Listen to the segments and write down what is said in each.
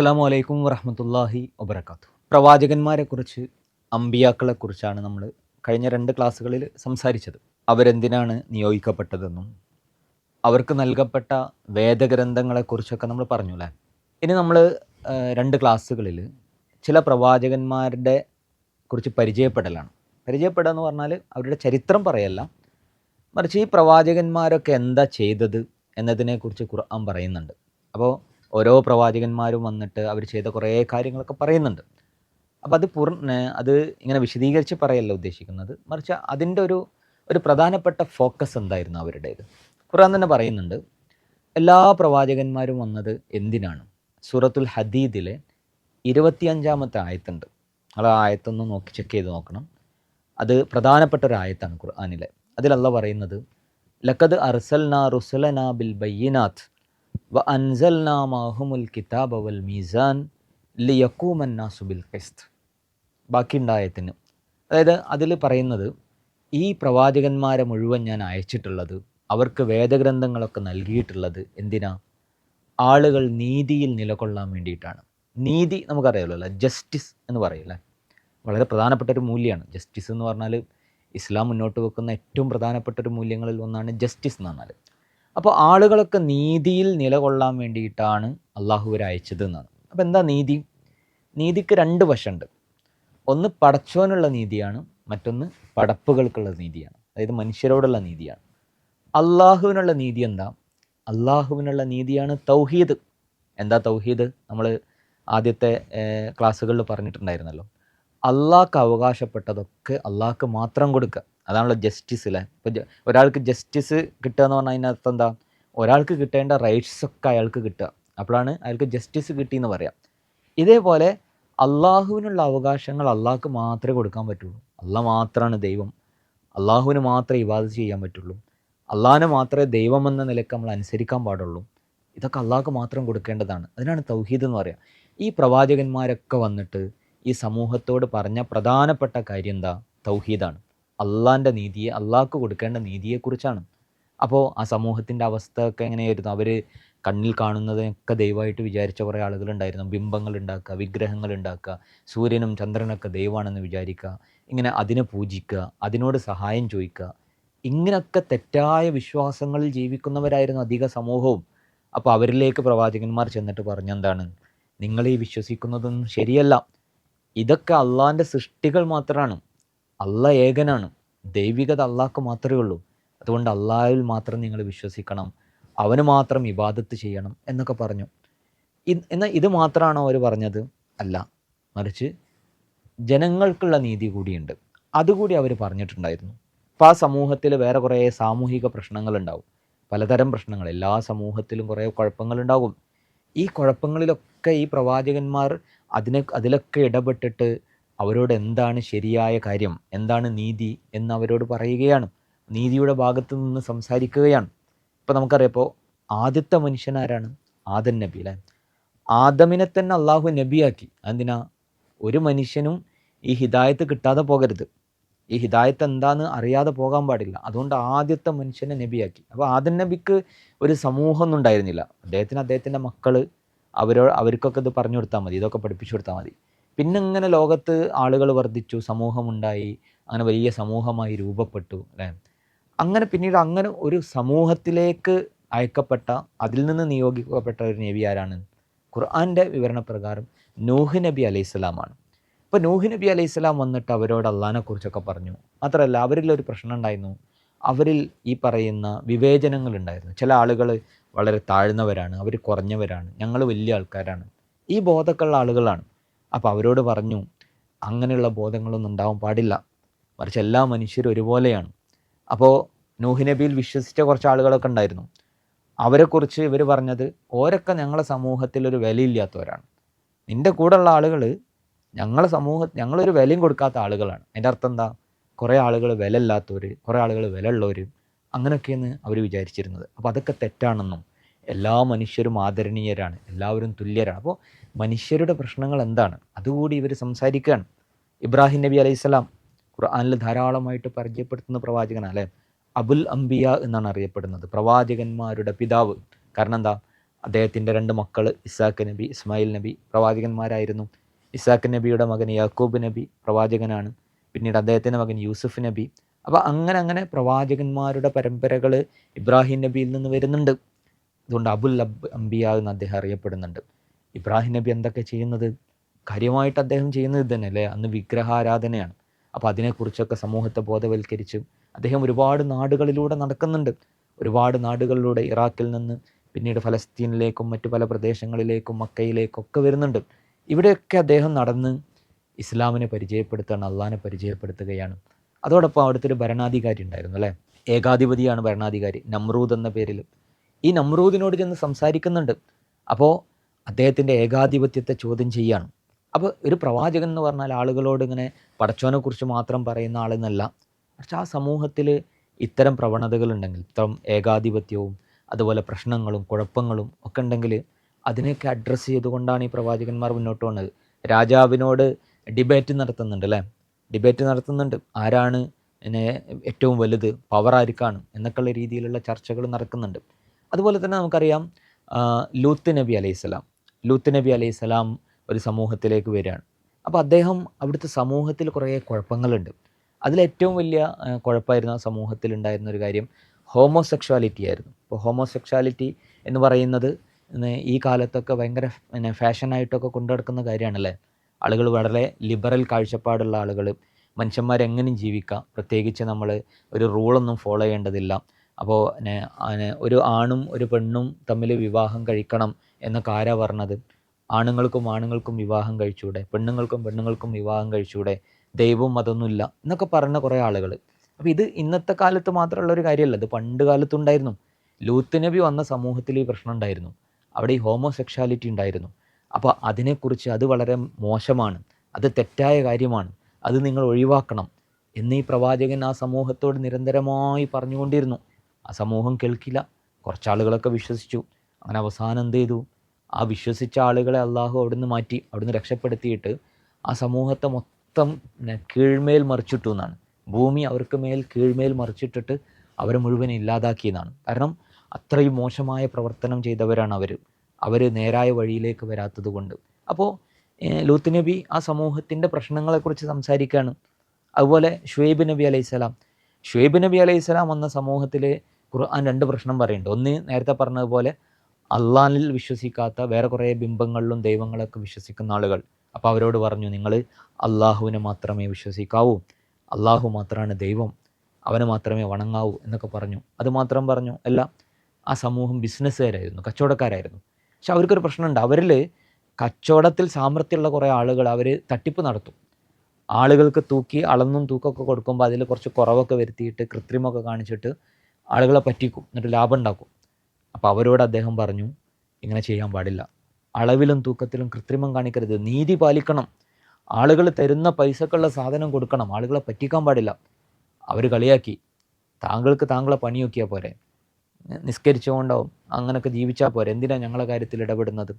അസ്സാം വലൈക്കും വറഹമത്തല്ലാഹി വബർക്കാത്തു പ്രവാചകന്മാരെക്കുറിച്ച് അമ്പിയാക്കളെക്കുറിച്ചാണ് നമ്മൾ കഴിഞ്ഞ രണ്ട് ക്ലാസ്സുകളിൽ സംസാരിച്ചത്. അവരെന്തിനാണ് നിയോഗിക്കപ്പെട്ടതെന്നും അവർക്ക് നൽകപ്പെട്ട വേദഗ്രന്ഥങ്ങളെക്കുറിച്ചൊക്കെ നമ്മൾ പറഞ്ഞു അല്ലേ ഇനി നമ്മൾ രണ്ട് ക്ലാസ്സുകളിൽ ചില പ്രവാചകന്മാരുടെ കുറിച്ച് പരിചയപ്പെടലാണ്. പരിചയപ്പെടുക എന്ന് പറഞ്ഞാൽ അവരുടെ ചരിത്രം പറയല്ല. മറിച്ച് ഈ പ്രവാചകന്മാരൊക്കെ എന്താ ചെയ്തത് എന്നതിനെക്കുറിച്ച് ഖുർആൻ പറയുന്നുണ്ട്. അപ്പോൾ ഓരോ പ്രവാചകന്മാരും വന്നിട്ട് അവർ ചെയ്ത കുറേ കാര്യങ്ങളൊക്കെ പറയുന്നുണ്ട്. അപ്പം അത് പൂർണ അത് ഇങ്ങനെ വിശദീകരിച്ച് പറയല്ല ഉദ്ദേശിക്കുന്നത്. മറിച്ച് അതിന്റെ ഒരു ഒരു പ്രധാനപ്പെട്ട ഫോക്കസ് എന്തായിരുന്നു അവരുടേത്? ഖുർആൻ തന്നെ പറയുന്നുണ്ട് എല്ലാ പ്രവാചകന്മാരും വന്നത് എന്തിനാണ്? സൂറത്തുൽ ഹദീദിലെ ഇരുപത്തിയഞ്ചാമത്തെ ആയത്തുണ്ട്. അത് ആ ആയത്തൊന്ന് നോക്കി ചെക്ക് ചെയ്ത് നോക്കണം. അത് പ്രധാനപ്പെട്ട ഒരു ആയത്താണ് ഖുർആാനിലെ. അതിലല്ല പറയുന്നത് ലക്കത് അർസൽന റുസലന ബിൽ ബയ്യനാഥ് വ അൻസൽന മാഹുമുൽ കിതാബ് വൽ മീസാൻ ലിയക്കൂമന്നാസു ബിൽ ഖിസ്ത് ബാക്കിയുണ്ടായത്തിന് അതായത് അതിൽ പറയുന്നത് ഈ പ്രവാചകന്മാരെ മുഴുവൻ ഞാൻ അയച്ചിട്ടുള്ളത് അവർക്ക് വേദഗ്രന്ഥങ്ങളൊക്കെ നൽകിയിട്ടുള്ളത് എന്തിനാ? ആളുകൾ നീതിയിൽ നിലകൊള്ളാൻ വേണ്ടിയിട്ടാണ്. നീതി നമുക്കറിയാമല്ലോ അല്ലേ? ജസ്റ്റിസ് എന്ന് പറയില്ലേ വളരെ പ്രധാനപ്പെട്ട ഒരു മൂല്യമാണ് ജസ്റ്റിസ് എന്ന് പറഞ്ഞാൽ ഇസ്ലാം മുന്നോട്ട് വെക്കുന്ന ഏറ്റവും പ്രധാനപ്പെട്ട ഒരു മൂല്യങ്ങളിൽ ഒന്നാണ് ജസ്റ്റിസ് എന്ന് പറഞ്ഞാൽ അപ്പോൾ ആളുകളൊക്കെ നീതിയിൽ നിലകൊള്ളാൻ വേണ്ടിയിട്ടാണ് അള്ളാഹുവരെ അയച്ചത് എന്നാണ്. അപ്പോൾ എന്താ നീതി? നീതിക്ക് രണ്ട് വശമുണ്ട്. ഒന്ന് പടച്ചോനുള്ള നീതിയാണ് മറ്റൊന്ന് പടപ്പുകൾക്കുള്ള നീതിയാണ്. അതായത് മനുഷ്യരോടുള്ള നീതിയാണ്. അള്ളാഹുവിനുള്ള നീതി എന്താ? അള്ളാഹുവിനുള്ള നീതിയാണ് തൗഹീദ്. എന്താ തൗഹീദ്? നമ്മൾ ആദ്യത്തെ ക്ലാസ്സുകളിൽ പറഞ്ഞിട്ടുണ്ടായിരുന്നല്ലോ. അള്ളാഹ്ക്ക് അവകാശപ്പെട്ടതൊക്കെ അള്ളാഹ്ക്ക് മാത്രം കൊടുക്കുക അതാണല്ലോ ജസ്റ്റിസ് അല്ലേ ഇപ്പോൾ ഒരാൾക്ക് ജസ്റ്റിസ് കിട്ടുക എന്ന് പറഞ്ഞാൽ അതിനകത്ത് എന്താ? ഒരാൾക്ക് കിട്ടേണ്ട റൈറ്റ്സ് ഒക്കെ അയാൾക്ക് കിട്ടുക. അപ്പോഴാണ് അയാൾക്ക് ജസ്റ്റിസ് കിട്ടിയെന്ന് പറയാം. ഇതേപോലെ അള്ളാഹുവിനുള്ള അവകാശങ്ങൾ അള്ളാഹ്ക്ക് മാത്രമേ കൊടുക്കാൻ പറ്റുള്ളൂ. അള്ളാഹ് മാത്രമാണ് ദൈവം. അള്ളാഹുവിന് മാത്രമേ ഇബാദത്ത് ചെയ്യാൻ പറ്റുള്ളൂ. അള്ളാഹിനെ മാത്രമേ ദൈവം എന്ന നിലയ്ക്ക് നമ്മൾ അനുസരിക്കാൻ പാടുള്ളൂ. ഇതൊക്കെ അള്ളാഹ്ക്ക് മാത്രം കൊടുക്കേണ്ടതാണ്. അതിനാണ് തൗഹീദ് എന്ന് പറയുക ഈ പ്രവാചകന്മാരൊക്കെ വന്നിട്ട് ഈ സമൂഹത്തോട് പറഞ്ഞ പ്രധാനപ്പെട്ട കാര്യം എന്താ? തൗഹീദാണ്. അള്ളാഹിന്റെ നീതിയെ അള്ളാഹ്ക്ക് കൊടുക്കേണ്ട നീതിയെക്കുറിച്ചാണ്. അപ്പോൾ ആ സമൂഹത്തിന്റെ അവസ്ഥ ഒക്കെ എങ്ങനെയായിരുന്നു? അവർ കണ്ണിൽ കാണുന്നതൊക്കെ ദൈവമായിട്ട് വിചാരിച്ച കുറേ ആളുകളുണ്ടായിരുന്നു. ബിംബങ്ങൾ ഉണ്ടാക്കുക വിഗ്രഹങ്ങൾ ഉണ്ടാക്കുക സൂര്യനും ചന്ദ്രനൊക്കെ ദൈവമാണെന്ന് വിചാരിക്കുക ഇങ്ങനെ അതിനെ പൂജിക്കുക അതിനോട് സഹായം ചോദിക്കുക. ഇങ്ങനെയൊക്കെ തെറ്റായ വിശ്വാസങ്ങളിൽ ജീവിക്കുന്നവരായിരുന്നു അധിക സമൂഹവും. അപ്പോൾ അവരിലേക്ക് പ്രവാചകന്മാർ ചെന്നിട്ട് പറഞ്ഞെന്താണ് നിങ്ങൾ ഈ വിശ്വസിക്കുന്നതൊന്നും ശരിയല്ല. ഇതൊക്കെ അള്ളാന്റെ സൃഷ്ടികൾ മാത്രമാണ് അള്ള ഏകനാണ്. ദൈവികത അള്ളാഹ്ക്ക് മാത്രമേ ഉള്ളൂ. അതുകൊണ്ട് അള്ളാഹിൽ മാത്രം നിങ്ങൾ വിശ്വസിക്കണം. അവന് മാത്രം ഇബാദത്ത് ചെയ്യണം എന്നൊക്കെ പറഞ്ഞു. എന്നാൽ ഇത് മാത്രമാണോ അവർ പറഞ്ഞത്? അല്ല. മറിച്ച് ജനങ്ങൾക്കുള്ള നീതി കൂടിയുണ്ട്. അതുകൂടി അവർ പറഞ്ഞിട്ടുണ്ടായിരുന്നു. അപ്പോൾ ആ സമൂഹത്തിൽ വേറെ കുറേ സാമൂഹിക പ്രശ്നങ്ങളുണ്ടാവും. പലതരം പ്രശ്നങ്ങൾ. എല്ലാ സമൂഹത്തിലും കുറേ കുഴപ്പങ്ങളുണ്ടാകും. ഈ കുഴപ്പങ്ങളിലൊക്കെ ഈ പ്രവാചകന്മാർ അതിനെ അതിലൊക്കെ ഇടപെട്ടിട്ട് അവരോട് എന്താണ് ശരിയായ കാര്യം എന്താണ് നീതി എന്ന് അവരോട് പറയുകയാണ്. നീതിയുടെ ഭാഗത്തു നിന്ന് സംസാരിക്കുകയാണ്. ഇപ്പോൾ നമുക്കറിയാം ഇപ്പോൾ ആദ്യത്തെ മനുഷ്യനാരാണ് ആദൻ നബി അല്ലേ? ആദമിനെ തന്നെ അള്ളാഹു നബിയാക്കി. എന്തിനാ ഒരു മനുഷ്യനും ഈ ഹിദായത്ത് കിട്ടാതെ പോകരുത്. ഈ ഹിദായത്ത് എന്താന്ന് അറിയാതെ പോകാൻ പാടില്ല. അതുകൊണ്ട് ആദ്യത്തെ മനുഷ്യനെ നബിയാക്കി. അപ്പോൾ ആദൻ നബിക്ക് ഒരു സമൂഹമൊന്നും ഉണ്ടായിരുന്നില്ല. അദ്ദേഹത്തിന് അദ്ദേഹത്തിന്റെ മക്കൾ അവരോ അവർക്കൊക്കെ ഇത് പറഞ്ഞു കൊടുത്താൽ മതി. ഇതൊക്കെ പഠിപ്പിച്ചു കൊടുത്താൽ മതി. പിന്നെ ഇങ്ങനെ ലോകത്ത് ആളുകൾ വർദ്ധിച്ചു സമൂഹമുണ്ടായി അങ്ങനെ വലിയ സമൂഹമായി രൂപപ്പെട്ടു അല്ലേ? അങ്ങനെ പിന്നീട് അങ്ങനെ ഒരു സമൂഹത്തിലേക്ക് അയക്കപ്പെട്ട അതിൽ നിന്ന് നിയോഗിക്കപ്പെട്ട ഒരു നബി ആരാണ്? ഖുർആന്റെ വിവരണപ്രകാരം നൂഹ് നബി അലൈഹി സ്വലാമാണ് ഇപ്പോൾ നൂഹ് നബി അലൈഹി സ്വലാം വന്നിട്ട് അവരോട് അള്ളഹാനെ കുറിച്ചൊക്കെ പറഞ്ഞു. മാത്രമല്ല അവരിൽ ഒരു പ്രശ്നം ഉണ്ടായിരുന്നു. അവരിൽ ഈ പറയുന്ന വിവേചനങ്ങൾ ഉണ്ടായിരുന്നു. ചില ആളുകൾ വളരെ താഴ്ന്നവരാണ് അവർ കുറഞ്ഞവരാണ് ഞങ്ങൾ വലിയ ആൾക്കാരാണ്. ഈ ബോധക്കുള്ള ആളുകളാണ്. അപ്പോൾ അവരോട് പറഞ്ഞു അങ്ങനെയുള്ള ബോധങ്ങളൊന്നും ഉണ്ടാവാൻ പാടില്ല. മറിച്ച് എല്ലാ മനുഷ്യരും ഒരുപോലെയാണ്. അപ്പോൾ നൂഹ് നബിയിൽ വിശ്വസിച്ച കുറച്ച് ആളുകളൊക്കെ ഉണ്ടായിരുന്നു. അവരെക്കുറിച്ച് ഇവർ പറഞ്ഞത് ഓരൊക്കെ ഞങ്ങളെ സമൂഹത്തിൽ ഒരു വിലയില്ലാത്തവരാണ്. നിന്റെ കൂടെയുള്ള ആളുകൾ ഞങ്ങളെ സമൂഹ ഞങ്ങളൊരു വിലയും കൊടുക്കാത്ത ആളുകളാണ്. അതിന്റെ അർത്ഥം എന്താ? കുറേ ആളുകൾ വില ഇല്ലാത്തവർ കുറേ ആളുകൾ വില ഉള്ളവർ അങ്ങനെയൊക്കെയാണ് അവർ വിചാരിച്ചിരുന്നത്. അപ്പോൾ അതൊക്കെ തെറ്റാണെന്നും എല്ലാ മനുഷ്യരും ആദരണീയരാണ് എല്ലാവരും തുല്യരാണ്. അപ്പോൾ മനുഷ്യരുടെ പ്രശ്നങ്ങൾ എന്താണ്? അതുകൂടി ഇവർ സംസാരിക്കുകയാണ്. ഇബ്രാഹിം നബി അലൈഹി സ്വലാം ഖുർആാനിൽ ധാരാളമായിട്ട് പരിചയപ്പെടുത്തുന്ന പ്രവാചകനാണ് അല്ലേ അബുൽ അംബിയ എന്നാണ് അറിയപ്പെടുന്നത്. പ്രവാചകന്മാരുടെ പിതാവ്. കാരണം എന്താ? അദ്ദേഹത്തിന്റെ രണ്ട് മക്കൾ ഇസാഖ് നബി ഇസ്മായിൽ നബി പ്രവാചകന്മാരായിരുന്നു. ഇസാഖ് നബിയുടെ മകൻ യാക്കൂബ് നബി പ്രവാചകനാണ്. പിന്നീട് അദ്ദേഹത്തിന്റെ മകൻ യൂസുഫ് നബി. അപ്പോൾ അങ്ങനെ അങ്ങനെ പ്രവാചകന്മാരുടെ പരമ്പരകൾ ഇബ്രാഹിം നബിയിൽ നിന്ന് വരുന്നുണ്ട്. അതുകൊണ്ട് അബുൽ അബ് അംബിയ എന്ന് അദ്ദേഹം അറിയപ്പെടുന്നുണ്ട്. ഇബ്രാഹിം നബി എന്തൊക്കെ ചെയ്യുന്നത്? കാര്യമായിട്ട് അദ്ദേഹം ചെയ്യുന്നത് തന്നെ അല്ലേ? അന്ന് വിഗ്രഹാരാധനയാണ്. അപ്പോൾ അതിനെക്കുറിച്ചൊക്കെ സമൂഹത്തെ ബോധവൽക്കരിച്ച് അദ്ദേഹം ഒരുപാട് നാടുകളിലൂടെ നടക്കുന്നുണ്ട്. ഒരുപാട് നാടുകളിലൂടെ ഇറാഖിൽ നിന്ന് പിന്നീട് ഫലസ്തീനിലേക്കും മറ്റു പല പ്രദേശങ്ങളിലേക്കും മക്കയിലേക്കും ഒക്കെ വരുന്നുണ്ട്. ഇവിടെയൊക്കെ അദ്ദേഹം നടന്ന് ഇസ്ലാമിനെ പരിചയപ്പെടുത്തുകയാണ് അള്ളാഹിനെ പരിചയപ്പെടുത്തുകയാണ്. അതോടൊപ്പം അവിടുത്തെ ഒരു ഭരണാധികാരി ഉണ്ടായിരുന്നു അല്ലേ? ഏകാധിപതിയാണ് ഭരണാധികാരി. നമ്രൂദ് എന്ന പേരിൽ ഈ നമ്രൂദിനോട് ചെന്ന് സംസാരിക്കുന്നുണ്ട്. അപ്പോൾ അദ്ദേഹത്തിന്റെ ഏകാധിപത്യത്തെ ചോദ്യം ചെയ്യാണ്. അപ്പോൾ ഒരു പ്രവാചകൻ എന്ന് പറഞ്ഞാൽ ആളുകളോട് ഇങ്ങനെ പടച്ചോനെക്കുറിച്ച് മാത്രം പറയുന്ന ആളെന്നല്ല. പക്ഷെ ആ സമൂഹത്തിൽ ഇത്തരം പ്രവണതകളുണ്ടെങ്കിൽ ഇത്തരം ഏകാധിപത്യവും അതുപോലെ പ്രശ്നങ്ങളും കുഴപ്പങ്ങളും ഒക്കെ ഉണ്ടെങ്കിൽ അതിനെയൊക്കെ അഡ്രസ്സ് ചെയ്തുകൊണ്ടാണ് ഈ പ്രവാചകന്മാർ മുന്നോട്ട് വന്നത് രാജാവിനോട് ഡിബേറ്റ് നടത്തുന്നുണ്ട് അല്ലേ? ഡിബേറ്റ് നടത്തുന്നുണ്ട്. ആരാണ് ഏറ്റവും വലുത്? പവർ ആർക്കാണ്? എന്നൊക്കെയുള്ള രീതിയിലുള്ള ചർച്ചകൾ നടക്കുന്നുണ്ട്. അതുപോലെ തന്നെ നമുക്കറിയാം ലൂത്ത് നബി അലൈഹിസ്സലാം ലൂത്ത് നബി അലൈഹിസ്സലാം ഒരു സമൂഹത്തിലേക്ക് വരികയാണ്. അപ്പോൾ അദ്ദേഹം അവിടുത്തെ സമൂഹത്തിൽ കുറേ കുഴപ്പങ്ങളുണ്ട്. അതിലേറ്റവും വലിയ കുഴപ്പമായിരുന്നു ആ സമൂഹത്തിൽ ഉണ്ടായിരുന്ന ഒരു കാര്യം ഹോമോസെക്ഷുവാലിറ്റി ആയിരുന്നു. ഇപ്പോൾ ഹോമോസെക്ഷുവാലിറ്റി എന്ന് പറയുന്നത് ഈ കാലത്തൊക്കെ ഭയങ്കര പിന്നെ ഫാഷനായിട്ടൊക്കെ കൊണ്ടു നടക്കുന്ന കാര്യമാണല്ലേ? ആളുകൾ വളരെ ലിബറൽ കാഴ്ചപ്പാടുള്ള ആളുകൾ. മനുഷ്യന്മാരെങ്ങനെയും ജീവിക്കാം. പ്രത്യേകിച്ച് നമ്മൾ ഒരു റൂളൊന്നും ഫോളോ ചെയ്യേണ്ടതില്ല. അപ്പോൾ ഒരു ആണും ഒരു പെണ്ണും തമ്മിൽ വിവാഹം കഴിക്കണം എന്നൊക്കെ ആരാ പറഞ്ഞത്? ആണുങ്ങൾക്കും ആണുങ്ങൾക്കും വിവാഹം കഴിച്ചൂടെ? പെണ്ണുങ്ങൾക്കും പെണ്ണുങ്ങൾക്കും വിവാഹം കഴിച്ചൂടെ? ദൈവവും അതൊന്നുമില്ല എന്നൊക്കെ പറഞ്ഞ കുറേ ആളുകൾ അപ്പോൾ ഇത് ഇന്നത്തെ കാലത്ത് മാത്രമുള്ള ഒരു കാര്യമല്ല. ഇത് പണ്ട് കാലത്തുണ്ടായിരുന്നു ലൂത്ത് നബി വന്ന സമൂഹത്തിൽ ഈ പ്രശ്നം ഉണ്ടായിരുന്നു. അവിടെ ഈ ഹോമോസെക്ഷാലിറ്റി ഉണ്ടായിരുന്നു. അപ്പോൾ അതിനെക്കുറിച്ച് അത് വളരെ മോശമാണ്. അത് തെറ്റായ കാര്യമാണ്. അത് നിങ്ങൾ ഒഴിവാക്കണം. എന്ന് പ്രവാചകൻ ആ സമൂഹത്തോട് നിരന്തരമായി പറഞ്ഞുകൊണ്ടിരുന്നു. ആ സമൂഹം കേൾക്കില്ല. കുറച്ചാളുകളൊക്കെ വിശ്വസിച്ചു. അങ്ങനെ അവസാനം എന്ത് ചെയ്തു ആ വിശ്വസിച്ച ആളുകളെ അള്ളാഹു അവിടുന്ന് മാറ്റി അവിടുന്ന് രക്ഷപ്പെടുത്തിയിട്ട് ആ സമൂഹത്തെ മൊത്തം കീഴ്മേൽ മറിച്ചിട്ടു എന്നാണ്. ഭൂമി അവർക്ക് മേൽ കീഴ്മേൽ മറിച്ചിട്ടിട്ട് അവരെ മുഴുവൻ ഇല്ലാതാക്കിയെന്നാണ് കാരണം അത്രയും മോശമായ പ്രവർത്തനം ചെയ്തവരാണ് അവർ അവർ നേരായ വഴിയിലേക്ക് വരാത്തത് കൊണ്ട്. അപ്പോൾ ലൂത്ത് നബി ആ സമൂഹത്തിന്റെ പ്രശ്നങ്ങളെക്കുറിച്ച് സംസാരിക്കുകയാണ് അതുപോലെ ഷുവൈബ് നബി അലൈഹിസ്സലാം ഷുവൈബ് നബി അലൈഹി സ്വലാം വന്ന സമൂഹത്തിൽ ഖുർആൻ രണ്ട് പ്രശ്നം പറയുന്നുണ്ട്. ഒന്ന് നേരത്തെ പറഞ്ഞതുപോലെ അള്ളാഹിൽ വിശ്വസിക്കാത്ത വേറെ കുറേ ബിംബങ്ങളിലും ദൈവങ്ങളൊക്കെ വിശ്വസിക്കുന്ന ആളുകൾ. അപ്പോൾ അവരോട് പറഞ്ഞു നിങ്ങൾ അള്ളാഹുവിനെ മാത്രമേ വിശ്വസിക്കാവൂ. അള്ളാഹു മാത്രമാണ് ദൈവം. അവനെ മാത്രമേ വണങ്ങാവൂ എന്നൊക്കെ പറഞ്ഞു. അതുമാത്രം പറഞ്ഞു. അല്ല ആ സമൂഹം ബിസിനസ്സുകാരായിരുന്നു കച്ചവടക്കാരായിരുന്നു. പക്ഷെ അവർക്കൊരു പ്രശ്നമുണ്ട്. അവരിൽ കച്ചവടത്തിൽ സാമർഥ്യമുള്ള കുറേ ആളുകൾ അവർ തട്ടിപ്പ് നടത്തും. ആളുകൾക്ക് തൂക്കി അളന്നും തൂക്കമൊക്കെ കൊടുക്കുമ്പോൾ അതിൽ കുറച്ച് കുറവൊക്കെ വരുത്തിയിട്ട് കൃത്രിമമൊക്കെ കാണിച്ചിട്ട് ആളുകളെ പറ്റിക്കും. എന്നിട്ട് ലാഭം ഉണ്ടാക്കും. അപ്പോൾ അവരോട് അദ്ദേഹം പറഞ്ഞു ഇങ്ങനെ ചെയ്യാൻ പാടില്ല. അളവിലും തൂക്കത്തിലും കൃത്രിമം കാണിക്കരുത്. നീതി പാലിക്കണം. ആളുകൾ തരുന്ന പൈസക്കുള്ള സാധനം കൊടുക്കണം. ആളുകളെ പറ്റിക്കാൻ പാടില്ല. അവർ കളിയാക്കി. താങ്കൾക്ക് താങ്കളെ പണി നോക്കിയാൽ പോരെ? നിസ്കരിച്ചുകൊണ്ടാവും അങ്ങനെയൊക്കെ ജീവിച്ചാൽ പോരെ? എന്തിനാണ് ഞങ്ങളെ കാര്യത്തിൽ ഇടപെടുന്നത്?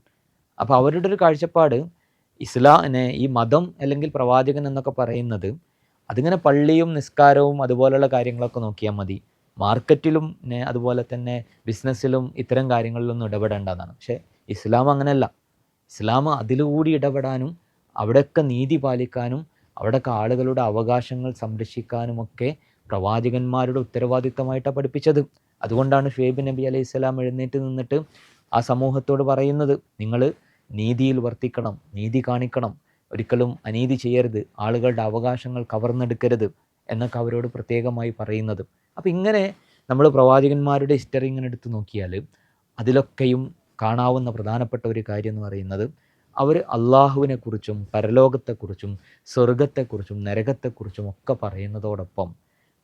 അപ്പോൾ അവരുടെ ഒരു കാഴ്ചപ്പാട് ഇസ്ലാമിനെ ഈ മതം അല്ലെങ്കിൽ പ്രവാചകൻ എന്നൊക്കെ പറയുന്നത് അതിങ്ങനെ പള്ളിയും നിസ്കാരവും അതുപോലെയുള്ള കാര്യങ്ങളൊക്കെ നോക്കിയാൽ മതി. മാർക്കറ്റിലും അതുപോലെ തന്നെ ബിസിനസ്സിലും ഇത്തരം കാര്യങ്ങളിലൊന്നും ഇടപെടേണ്ടതാണ്. പക്ഷേ ഇസ്ലാം അങ്ങനെയല്ല. ഇസ്ലാം അതിലുകൂടി ഇടപെടാനും അവിടെയൊക്കെ നീതി പാലിക്കാനും അവിടെയൊക്കെ ആളുകളുടെ അവകാശങ്ങൾ സംരക്ഷിക്കാനുമൊക്കെ പ്രവാചകന്മാരുടെ ഉത്തരവാദിത്തമായിട്ടാണ് പഠിപ്പിച്ചത്. അതുകൊണ്ടാണ് ഷുഹൈബ് നബി അലൈഹി സ്വലാം എഴുന്നേറ്റ് നിന്നിട്ട് ആ സമൂഹത്തോട് പറയുന്നത്. നിങ്ങൾ നീതിയിൽ വർത്തിക്കണം നീതി കാണിക്കണം. ഒരിക്കലും അനീതി ചെയ്യരുത്. ആളുകളുടെ അവകാശങ്ങൾ കവർന്നെടുക്കരുത് എന്നൊക്കെ അവരോട് പ്രത്യേകമായി പറയുന്നത്. അപ്പോൾ ഇങ്ങനെ നമ്മൾ പ്രവാചകന്മാരുടെ ഹിസ്റ്ററി ഇങ്ങനെ എടുത്തു നോക്കിയാൽ അതിലൊക്കെയും കാണാവുന്ന പ്രധാനപ്പെട്ട ഒരു കാര്യം എന്ന് പറയുന്നത് അവർ അള്ളാഹുവിനെക്കുറിച്ചും പരലോകത്തെക്കുറിച്ചും സ്വർഗത്തെക്കുറിച്ചും നരകത്തെക്കുറിച്ചും ഒക്കെ പറയുന്നതോടൊപ്പം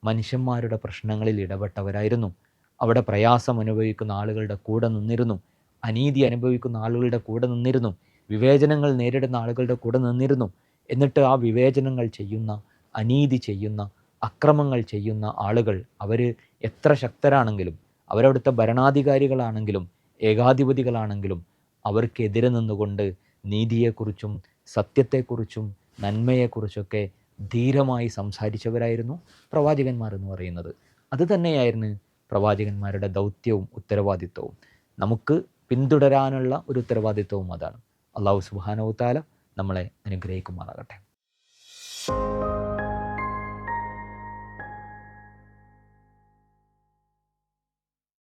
മനുഷ്യന്മാരുടെ പ്രശ്നങ്ങളിൽ ഇടപെട്ടവരായിരുന്നു. അവിടെ പ്രയാസം അനുഭവിക്കുന്ന ആളുകളുടെ കൂടെ നിന്നിരുന്നു. അനീതി അനുഭവിക്കുന്ന ആളുകളുടെ കൂടെ നിന്നിരുന്നു. വിവേചനങ്ങൾ നേരിടുന്ന ആളുകളുടെ കൂടെ നിന്നിരുന്നു. എന്നിട്ട് ആ വിവേചനങ്ങൾ ചെയ്യുന്ന അനീതി ചെയ്യുന്ന അക്രമങ്ങൾ ചെയ്യുന്ന ആളുകൾ അവർ എത്ര ശക്തരാണെങ്കിലും അവരവിടുത്തെ ഭരണാധികാരികളാണെങ്കിലും ഏകാധിപതികളാണെങ്കിലും അവർക്കെതിരെ നിന്നുകൊണ്ട് നീതിയെക്കുറിച്ചും സത്യത്തെക്കുറിച്ചും നന്മയെക്കുറിച്ചൊക്കെ ധീരമായി സംസാരിച്ചവരായിരുന്നു പ്രവാചകന്മാർ എന്ന് പറയുന്നത്. അത് തന്നെയായിരുന്നു പ്രവാചകന്മാരുടെ ദൗത്യവും ഉത്തരവാദിത്വവും. നമുക്ക് പിന്തുടരാനുള്ള ഒരു ഉത്തരവാദിത്വവും അതാണ്. അള്ളാഹു സുബാനവുത്താല നമ്മളെ അനുഗ്രഹിക്കുമാറാകട്ടെ.